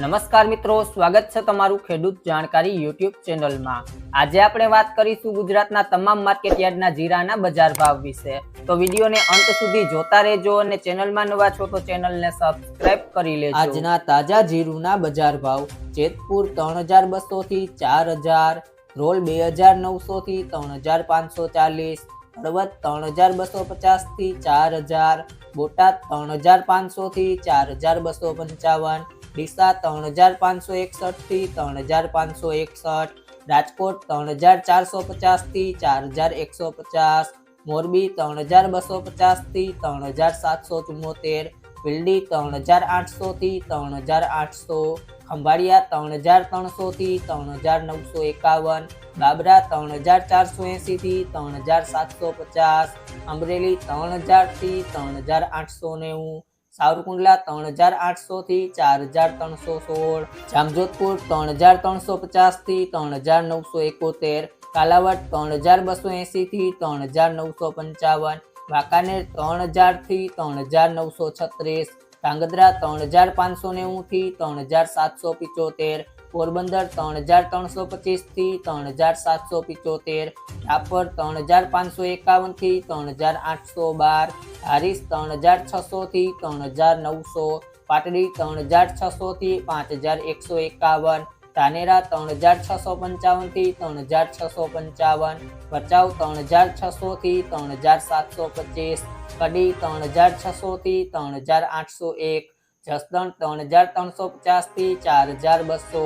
નમસ્કાર મિત્રો, સ્વાગત છે તમારું ખેડૂત જાણકારી યુટ્યુબ ચેનલમાં. આજે આપણે વાત કરીશું ગુજરાતના તમામ માર્કેટયાર્ડના જીરાના બજાર ભાવ વિશે. તો વિડીયોને અંત સુધી જોતા રહેજો અને ચેનલમાં નવા છો તો ચેનલને સબસ્ક્રાઇબ કરી લેજો. આજના તાજા જીરુના બજાર ભાવ, જેતપુર ત્રણ હજાર બસો થી ચાર હજાર, રોલ બે હજાર નવસો થી ત્રણ હજાર પાંચસો ચાલીસ, હળવદ ત્રણ હજાર બસો પચાસથી ચાર હજાર, બોટાદ ત્રણ હજાર પાંચસો થી ચાર હજાર બસો પંચાવન ડીસા ત્રણ હજાર પાંચસો એકસઠથી ત્રણ હજાર પાંચસો એકસઠ રાજકોટ ત્રણ હજાર ચારસો પચાસથી ચાર હજાર એકસો પચાસ મોરબી ત્રણ હજાર બસો પચાસથી ત્રણ હજાર સાતસો ચુમ્મોતેર વિલડી ત્રણ હજાર આઠસોથી ત્રણ હજાર આઠસો ખંભાળિયા ત્રણ હજાર ત્રણસોથી ત્રણ હજાર નવસો એકાવન બાબરા ત્રણ હજાર ચારસો એંસીથી ત્રણ હજાર સાતસો પચાસ અમરેલી ત્રણ હજારથી ત્રણ હજાર આઠસો નેવું સાવરકુંડલા ત્રણ હજાર આઠસો થી ચાર હજાર ત્રણસો સોળ, જામજોધપુર ત્રણ હજાર ત્રણસો પચાસથી ત્રણ હજાર નવસો એકોતેર, કાલાવડ ત્રણ હજાર બસો એસી થી ત્રણ હજાર નવસો પંચાવન, વાંકાનેર ત્રણ હજારથી ત્રણ હજાર નવસો છત્રીસ ધાંગધ્રા ત્રણ હજાર પાંચસો નેવુંથી ત્રણ હજાર સાતસો પિચોતેર, પોરબંદર ત્રણ હજાર ત્રણસો પચીસથી ત્રણ હજાર સાતસો પિચોતેર, રાપર ત્રણ હજાર પાંચસો એકાવનથી ત્રણ હજાર આઠસો બાર, હારીસ ત્રણ હજાર છસોથી ત્રણ હજાર નવસો, પાટડી ત્રણ હજાર છસોથી પાંચ હજાર એકસો એકાવન ધાનેરા ત્રણ હજાર છસો પંચાવનથી ત્રણ હજાર છસો પંચાવન ભચાઉ ત્રણ હજાર છસો થી ત્રણ હજાર સાતસો પચીસ કડી ત્રણ હજાર છસો થી ત્રણ હજાર આઠસો એક જસદણ ત્રણ હજાર ત્રણસો પચાસથી ચાર હજાર બસો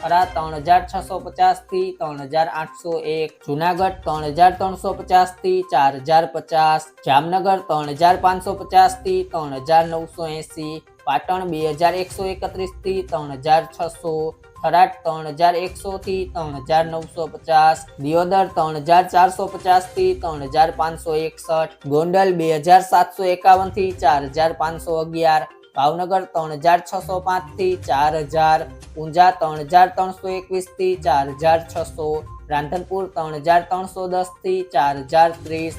ખરા ત્રણ હજાર છસો પચાસથી ત્રણ હજાર આઠસો એક જુનાગઢ ત્રણ હજાર ત્રણસો પચાસથી ચાર હજાર પચાસ જામનગર ત્રણ હજાર પાંચસો પચાસથી ત્રણ હજાર નવસો એંસી પાટણ બે હજાર એકસો એકત્રીસથી ત્રણ હજાર છસો, થરાદ ત્રણ હજાર એકસો થી ત્રણ હજાર નવસો પચાસ, દિયોદર ત્રણ હજાર ચારસો પચાસથી ત્રણ હજાર પાંચસો એકસઠ, ગોંડલ બે હજાર સાતસો એકાવનથી ચાર હજાર પાંચસો અગિયાર, ભાવનગર ત્રણ હજાર છસો પાંચથી ચાર હજાર, ઊંઝા ત્રણ હજાર ત્રણસો એકવીસથી ચાર હજાર છસો, રાંધનપુર ત્રણ હજાર ત્રણસો દસથી ચાર હજાર ત્રીસ